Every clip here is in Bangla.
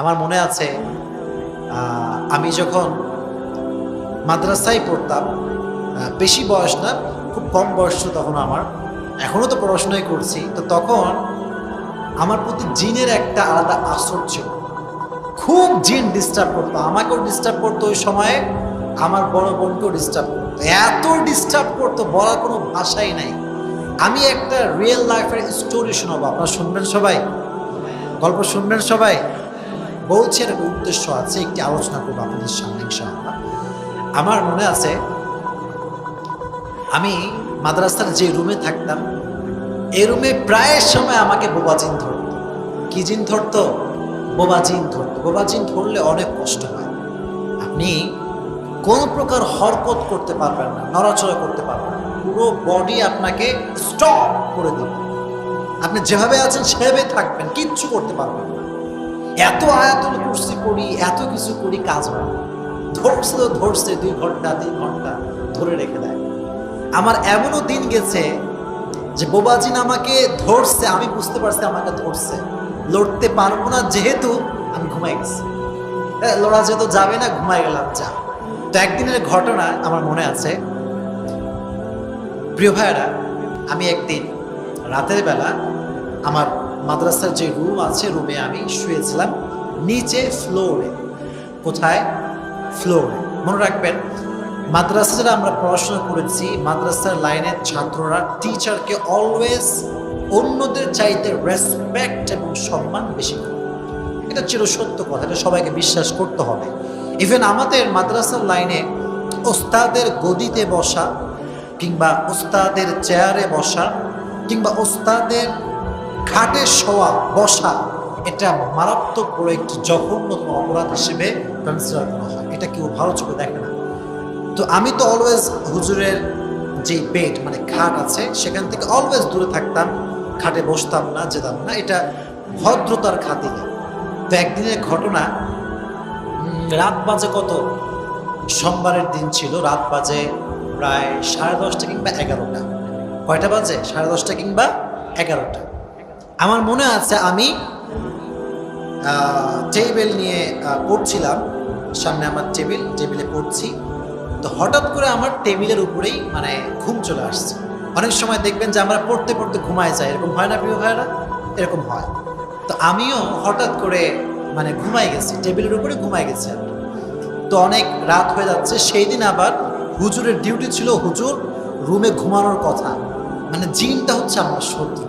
আমার মনে আছে আমি যখন মাদ্রাসায় পড়তাম বেশি বয়স না, খুব কম বয়স তখন আমার এখনও তো পড়াশোনাই করছি, তো তখন আমার প্রতি জিনের একটা আলাদা আসর ছিল। খুব জিন ডিস্টার্ব করতো, আমাকেও ডিস্টার্ব করতো ওই সময়ে, আমার বড় বোনকেও ডিস্টার্ব করতো। এত ডিস্টার্ব করতো, বলার কোনো ভাষাই নাই। আমি একটা রিয়েল লাইফের স্টোরি শোনাবো, আপনারা শুনবেন সবাই? গল্প শুনবেন সবাই? এর একটা উদ্দেশ্য আছে, একটি আলোচনা করব আপনাদের সামনে, ইনশাআল্লাহ। আমার মনে আছে, আমি মাদ্রাসার যে রুমে থাকতাম, এই রুমে প্রায় সময় আমাকে বোবাজিন ধরতো। কি জিন ধরতো? বোবাজিন ধরতো। বোবাজিন ধরলে অনেক কষ্ট হয়। আপনি কোনো প্রকার হরকত করতে পারবেন না, নড়াচড়া করতে পারবেন না। পুরো বডি আপনাকে স্টপ করে দেবে। আপনি যেভাবে আছেন সেভাবে থাকবেন, কিচ্ছু করতে পারবেন এত আয়াতুল কুর্সি করি এত কিছু করি, কাজ হয় ধরছে তো ধরছে, দুই ঘণ্টা, তিন ঘণ্টা ধরে রেখে দেয়। আমার এমনও দিন গেছে যে বোবাজিন আমাকে ধরছে, আমি বুঝতে পারছি আমাকে ধরছে। লড়তে পারব না, যেহেতু আমি ঘুমাই গেছি। লড়া যেহেতু যাবে না, ঘুমাই গেলাম, যা। তো একদিনের ঘটনা আমার মনে আছে। প্রিয় ভাইয়েরা, আমি একদিন রাতের বেলা আমার মাদ্রাসার যে রুম আছে রুমে আমি শুয়েছিলাম নিচে ফ্লোরে কোথায়? ফ্লোরে মনে রাখবেন, মাদ্রাসা যারা আমরা পড়াশোনা করেছি, মাদ্রাসার লাইনের ছাত্ররা টিচারকে অলওয়েজ অন্যদের চাইতে রেসপেক্ট এবং সম্মান বেশি করে। এটা চির সত্য কথা, এটা সবাইকে বিশ্বাস করতে হবে। ইভেন আমাদের মাদ্রাসার লাইনে ওস্তাদের গদিতে বসা, কিংবা ওস্তাদের চেয়ারে বসা, কিংবা ওস্তাদের খাটে শোয়া, বসা, এটা মারাত্মক বড় একটি জঘন্যতম অপরাধ হিসেবে কনসিডার করা হয়। এটা কেউ ভালো চোখে দেখে না। তো আমি তো অলওয়েজ হুজুরের যে বেড মানে খাট আছে, সেখান থেকে অলওয়েজ দূরে থাকতাম, খাটে বসতাম না, যেতাম না। এটা ভদ্রতার খাতিরে। তো একদিনের ঘটনা রাত বাজে কত? সোমবারের দিন ছিল, রাত বাজে প্রায় সাড়ে দশটা কিংবা এগারোটা। কয়টা বাজে? সাড়ে দশটা কিংবা এগারোটা। আমার মনে আছে আমি টেবিল নিয়ে পড়ছিলাম, সামনে আমার টেবিল টেবিলে পড়ছি। তো হঠাৎ করে আমার টেবিলের উপরেই মানে ঘুম চলে আসছে। অনেক সময় দেখবেন যে আমরা পড়তে পড়তে ঘুমায় যাই। এরকম হয় না, প্রিয় ভাইরা এরকম হয়। তো আমিও হঠাৎ করে মানে ঘুমাই গেছি। টেবিলের উপরে ঘুমাই গেছি তো অনেক রাত হয়ে যাচ্ছে। সেই দিন আবার হুজুরের ডিউটি ছিল হুজুর রুমে ঘুমানোর কথা। মানে জিনটা হচ্ছে আমার শত্রু।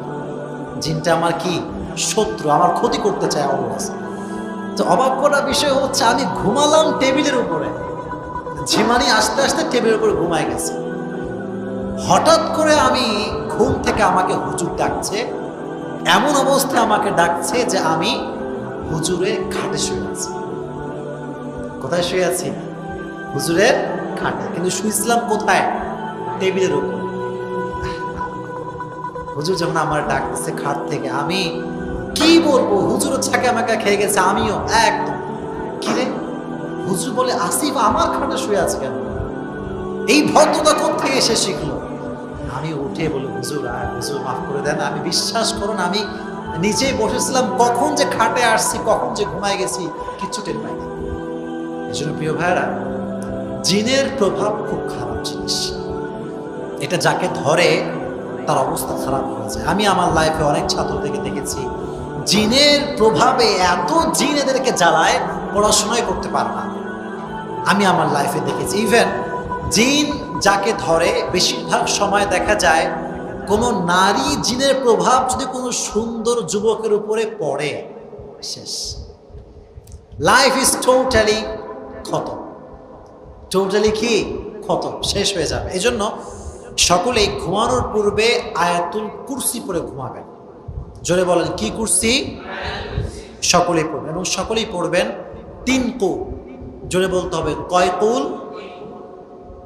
জিনটা আমার কি? শত্রু, আমার ক্ষতি করতে চায় অলওয়েজ তো অবাক করার বিষয় হচ্ছে, আমি ঘুমালাম টেবিলের উপরে। ঝিমানি আস্তে আস্তে টেবিলের উপরে ঘুমায় গেছে। হঠাৎ করে আমি ঘুম থেকে আমাকে হুজুর ডাকছে। এমন অবস্থায় আমাকে ডাকছে যে আমি হুজুরের খাটে শুয়ে আছি। কোথায় শুয়ে আছি? হুজুরের খাটে। কিন্তু শুয়েছিলাম কোথায়? টেবিলের উপর। হুজুর যখন আমার ডাকতেছে খাট থেকে, আমি কি বলব? হুজুরও ছাকে আমাকে খেয়ে গেছে, আমিও একদম। কি রে? হুজুর বলে, আসিফ, আমার খাটে শুয়ে আছে কেন? এই ভদ্রতা থেকে এসে শিখলো? আমি উঠে বলি, হুজুর আর হুজুর, মাফ করে দেন, আমি বিশ্বাস করুন, আমি নিচেই বসেছিলাম, কখন যে খাটে আসছি, কখন যে ঘুমায় গেছি, কিচ্ছু টের পাইনি। এই জন্য প্রিয় ভাইরা জিনের প্রভাব খুব খারাপ জিনিস। এটা যাকে ধরে তার অবস্থা খারাপ হয়ে যায়। আমি আমার লাইফে অনেক ছাত্রদেরকে দেখেছি, জিনের প্রভাবে এত জিন এদেরকে জ্বালায়, পড়াশোনাই করতে পারে না। আমি আমার লাইফে দেখেছি ইভেন জিন যাকে ধরে, বেশিরভাগ সময় দেখা যায় কোনো নারী জিনের প্রভাব যদি কোনো সুন্দর যুবকের উপরে পড়ে, শেষ। লাইফ ইজ টোটালি ক্ষত টোটালি কি? খতম, শেষ হয়ে যাবে। এই জন্য সকলেই ঘুমানোর পূর্বে আয়াতুল কুরসি পরে ঘুমাবেন। জোরে বলেন, কি কুরসি? সকলেই পড়বেন এবং সকলেই পড়বেন তিন কুল। জোরে বলতে হবে, কয় কুল?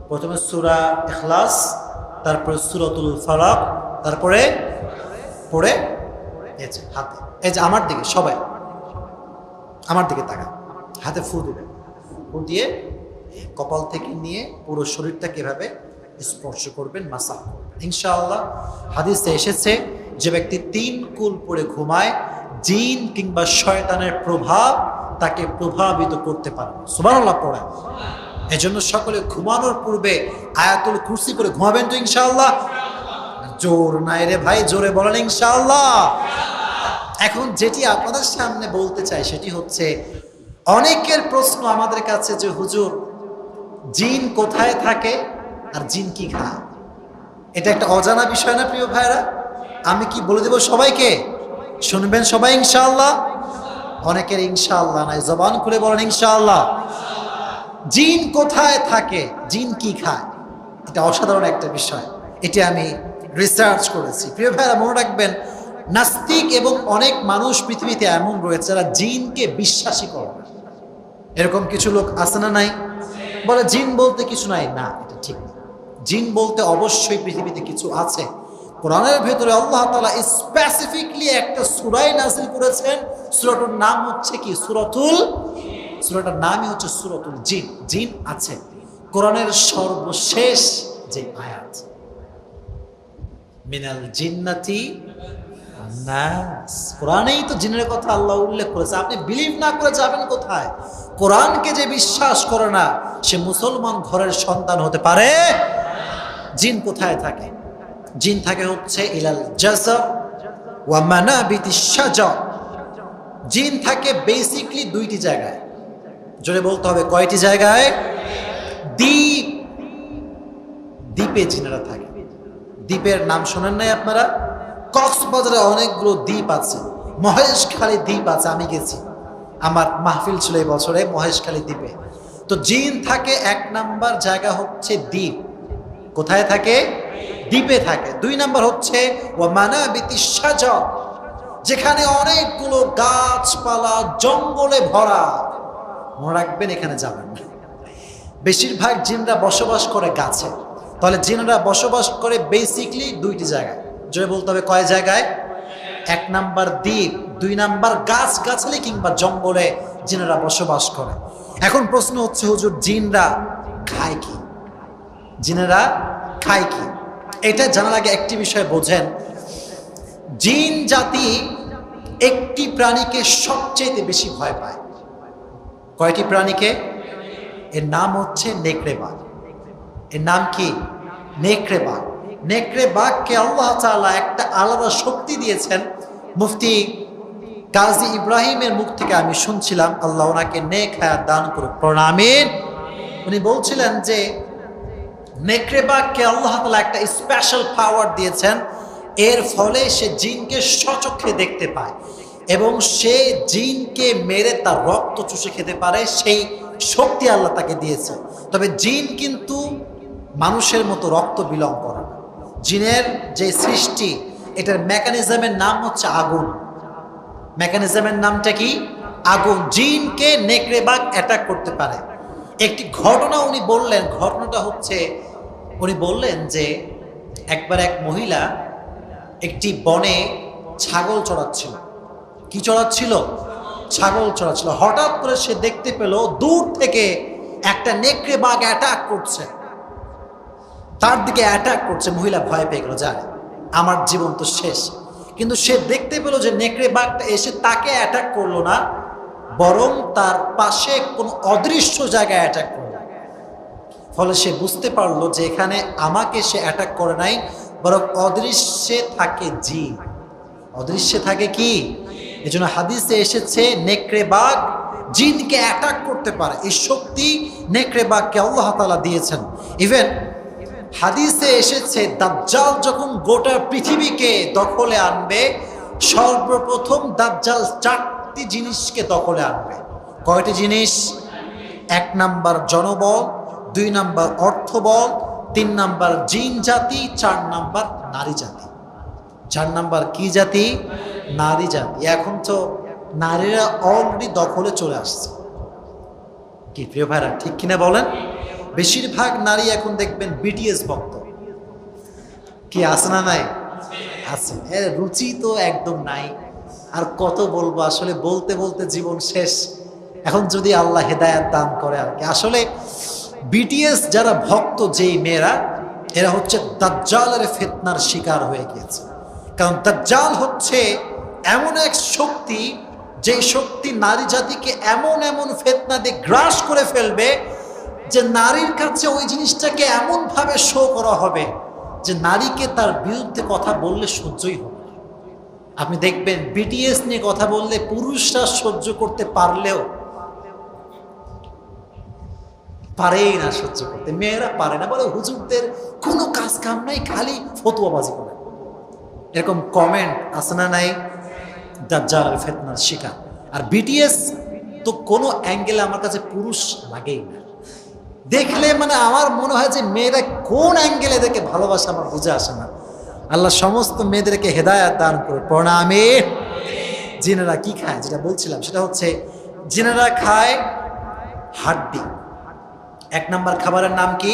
প্রথমে সুরা এখলাস তারপরে সুরতুল ফালাক, তারপরে পড়ে এই হাতে। এই যে আমার দিকে, সবাই, আমার দিকে তাকান। হাতে ফু দিবেন। ফু দিয়ে কপাল থেকে নিয়ে পুরো শরীরটাকে এভাবে স্পর্শ করবেন মাসাজ করবেন। ইনশাআল্লাহ, হাদিসে এসেছে, যে ব্যক্তি তিন কুল পরে ঘুমায়, জিন কিংবা শয়তানের প্রভাব তাকে প্রভাবিত করতে পারবে সুবহানাল্লাহ পড়ে এজন্য সকলে ঘুমানোর পূর্বে আয়াতুল কুরসি করে ঘুমাবেন তো ইনশাআল্লাহ? জোর নাই রে ভাই, জোরে বলেন ইনশাআল্লাহ। এখন যেটি আপনাদের সামনে বলতে চাই, সেটি হচ্ছে, অনেকের প্রশ্ন আমাদের কাছে যে, হুজুর, জিন কোথায় থাকে? আর জিন কি খায়? এটা একটা অজানা বিষয় না, প্রিয় ভাইরা আমি কি বলে দেব সবাইকে? শুনবেন সবাই, ইনশাআল্লাহ? অনেকের ইনশাআল্লাহ নাই, জবান খুলে বলেন, ইনশাআল্লাহ। জিন কোথায় থাকে? জিন কি খায়? এটা অসাধারণ একটা বিষয়। এটি আমি রিসার্চ করেছি। প্রিয় ভাইরা মনে রাখবেন, নাস্তিক এবং অনেক মানুষ পৃথিবীতে এমন রয়েছে যারা জিনকে বিশ্বাসী করে এরকম কিছু লোক আছে না নাই? বলে জিন বলতে কিছু নাই? না, এটা ঠিক। জিন বলতে অবশ্যই পৃথিবীতে কিছু আছে। কোরআনের ভেতরে আল্লাহ তালা স্পেসিফিকলি একটা সুরাই নাযিল করেছেন। সূরাটার নাম হচ্ছে কি? সুরতুল সুরাটার নামই হচ্ছে সুরতুল জিন। জিন আছে। কোরআনের সর্বশেষ যে আয়াত, মিনাল জিন্নাতি নাস। কোরআনেই তো জিনের কথা আল্লাহ উল্লেখ করেছে। আপনি বিলিভ না করে যাবেন কোথায়? কোরআনকে যে বিশ্বাস করে না, সে মুসলমান ঘরের সন্তান হতে পারে জিন কোথায় থাকে? জিন থাকে হচ্ছে ইলাল জিন থাকে বেসিকলি দুইটি জায়গায়। জোরে বলতে হবে, কয়টি জায়গায়? দ্বীপ। দ্বীপে জিনেরা থাকে। দ্বীপের নাম শোনেন নাই আপনারা? কক্সবাজারে অনেকগুলো দ্বীপ আছে। মহেশখালী দ্বীপ আছে, আমি গেছি। আমার মাহফিল ছিল এই বছরে মহেশখালী দ্বীপে। তো জিন থাকে এক নাম্বার জায়গা হচ্ছে দ্বীপ। কোথায় থাকে? দ্বীপে থাকে। দুই নাম্বার হচ্ছে ও মানাবিতি সাজা যেখানে অনেকগুলো গাছপালা জঙ্গলে ভরা। মনে রাখবেন, এখানে যাবেন বেশিরভাগ জিনরা বসবাস করে গাছে। তাহলে জিনরা বসবাস করে বেসিকলি দুইটি জায়গায়। জয় বলতে হবে, কয় জায়গায়? এক নাম্বার দ্বীপ, দুই নাম্বার গাছ, গাছালি কিংবা জঙ্গলে জিনেরা বসবাস করে। এখন প্রশ্ন হচ্ছে, হুজুর, জিনরা খায় কি? জিনেরা খায় কি? এটা জানার আগে একটি বিষয় বোঝেন। জিন জাতি একটি প্রাণীকে সবচেয়ে বেশি ভয় পায়। কয়টি প্রাণীকে? এর নাম হচ্ছে নেকড়ে বাঘ এর নাম কি? নেকড়ে বাঘ নেকড়ে বাঘকে আল্লাহ তাআলা একটা আলাদা শক্তি দিয়েছেন। মুফতি কাজী ইব্রাহিমের মুখ থেকে আমি শুনছিলাম, আল্লাহ ওনাকে নেক হায়াত দান করুক। প্রণামিন উনি বলছিলেন যে নেকড়ে বাঘকে আল্লাহ তাআলা একটা স্পেশাল পাওয়ার দিয়েছেন। এর ফলে সে জিনকে সচক্ষে দেখতে পায় এবং সে জিনকে মেরে তার রক্ত চুষে খেতে পারে, সেই শক্তি আল্লাহ তাকে দিয়েছে। তবে জিন কিন্তু মানুষের মতো রক্ত বিলং করে জিনের যে সৃষ্টি, এটার মেকানিজমের নাম হচ্ছে আগুন। মেকানিজমের নামটা কি? আগুন। জিনকে নেকড়ে বাঘ অ্যাটাক করতে পারে। একটি ঘটনা উনি বললেন ঘটনাটা হচ্ছে, উনি বললেন যে একবার এক মহিলা একটি বনে ছাগল চড়াচ্ছিল। কি চড়াচ্ছিল? ছাগল চড়াচ্ছিল। হঠাৎ করে সে দেখতে পেল দূর থেকে একটা নেকড়ে বাঘ অ্যাটাক করছে। তার দিকে অ্যাটাক করছে। মহিলা ভয় পেয়ে গেল জানে আমার জীবন তো শেষ। কিন্তু সে দেখতে পেল যে নেকড়ে বাঘটা এসে তাকে অ্যাটাক করল না, বরং তার পাশে কোনো অদৃশ্য জায়গায় অ্যাটাক করল। ফলে সে বুঝতে পারল যে এখানে আমাকে সে অ্যাটাক করে নাই, বরং অদৃশ্যে থাকে জিন। অদৃশ্যে থাকে কি? এজন্য হাদিসে এসেছে, নেকড়ে বাঘ জিনকে অ্যাটাক করতে পারে। এই শক্তি নেকড়ে বাঘকে আল্লাহ তাআলা দিয়েছেন। ইভেন হাদিসে এসেছে, দাজ্জাল যখন গোটা পৃথিবীকে দখলে আনবে, সর্বপ্রথম দাজ্জাল চারটি জিনিসকে দখলে আনবে। কয়টি জিনিস? এক নাম্বার জনবল দুই নাম্বার অর্থবল, তিন নাম্বার জিন জাতি, চার নাম্বার নারী জাতি। চার নাম্বার কি জাতি? নারী জাতি। এখন তো নারীরা অলরেডি দখলে চলে আসছে। কি প্রিয় ভাইরা, ঠিক কিনা বলেন? বেশিরভাগ নারী এখন দেখবেন বিটিএস ভক্ত। কি আছে না নাই? আছে। রুচি তো একদম নাই। আর কত বলব, আসলে বলতে বলতে জীবন শেষ। এখন যদি আল্লাহ হেদায়াত দান করে আর কি। আসলে বিটিএস যারা ভক্ত, যেই মেয়েরা, এরা হচ্ছে দাজ্জালের ফেতনার শিকার হয়ে গিয়েছে। কারণ দাজ্জাল হচ্ছে এমন এক শক্তি যে শক্তি নারী জাতিকে এমন এমন ফেতনা দিয়ে গ্রাস করে ফেলবে যে নারীর কাছে ওই জিনিসটাকে এমনভাবে শো করা হবে যে নারীকে তার বিরুদ্ধে কথা বললে সহ্যই হবে আপনি দেখবেন বিটিএস নিয়ে কথা বললে পুরুষরা সহ্য করতে পারলেও পারেই না সহ্য করতে। মেয়েরা পারে না, বলে হুজুরদের কোনো কাজ কাম নাই, খালি ফতুয়াবাজি করে। এরকম কমেন্ট আছে না নাই? দাজ্জাল ফেতনার শিকার। আর বিটিএস তো কোনো অ্যাঙ্গেলে আমার কাছে পুরুষ লাগেই না। দেখলে মানে আমার মনে হয় যে মেয়েরা কোন অ্যাঙ্গেলে এদেরকে ভালোবাসা আমার বুঝে আসে না। আল্লাহ সমস্ত মেয়েদেরকে হেদায়াত দান করে প্রণামে। জিনেরা কি খায়? যেটা বলছিলাম, সেটা হচ্ছে, জিনেরা খায় হাড্ডি। এক নাম্বার খাবারের নাম কি?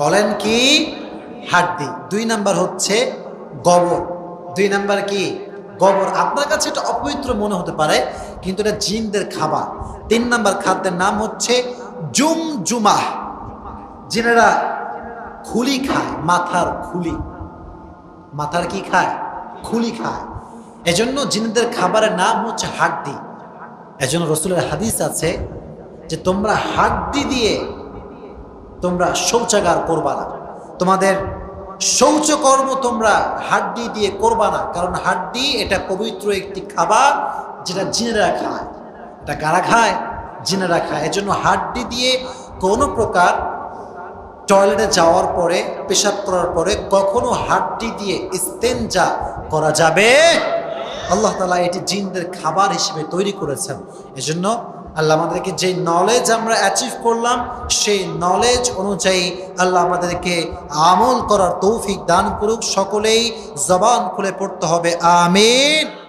বলেন কি? হাড্ডি। দুই নাম্বার হচ্ছে গোবর। দুই নাম্বার কি? গোবর। আপনার কাছে এটা অপবিত্র মনে হতে পারে, কিন্তু এটা জিনদের খাবার। তিন নাম্বার খাদ্যের নাম হচ্ছে জুম জুমাহ জিনেরা খুলি খায়, মাথার খুলি। মাথার কি খায়? খুলি খায়। এজন্য জিনদের খাবারের নাম হচ্ছে হাড্ডি। এজন্য রসুলের হাদিস আছে যে তোমরা হাড্ডি দিয়ে তোমরা শৌচাগার করবা না। তোমাদের শৌচকর্ম তোমরা হাড্ডি দিয়ে করবা না। কারণ হাড্ডি এটা পবিত্র একটি খাবার যেটা জিনেরা খায়। এটা কারা খায়? জিনেরা খায়। এজন্য হাড্ডি দিয়ে কোনো প্রকার টয়লেটে যাওয়ার পরে, পেশাব করার পরে কখনো হাড্ডি দিয়ে ইস্তেঞ্জা করা যাবে। আল্লাহ তালা এটি জিনদের খাবার হিসেবে তৈরি করেছেন। এজন্য আল্লাহ আমাদেরকে যে নলেজ আমরা অ্যাচিভ করলাম, সেই নলেজ অনুযায়ী আল্লাহ আমাদেরকে আমল করার তৌফিক দান করুক, সকলেই জবান খুলে পড়তে হবে, আমিন।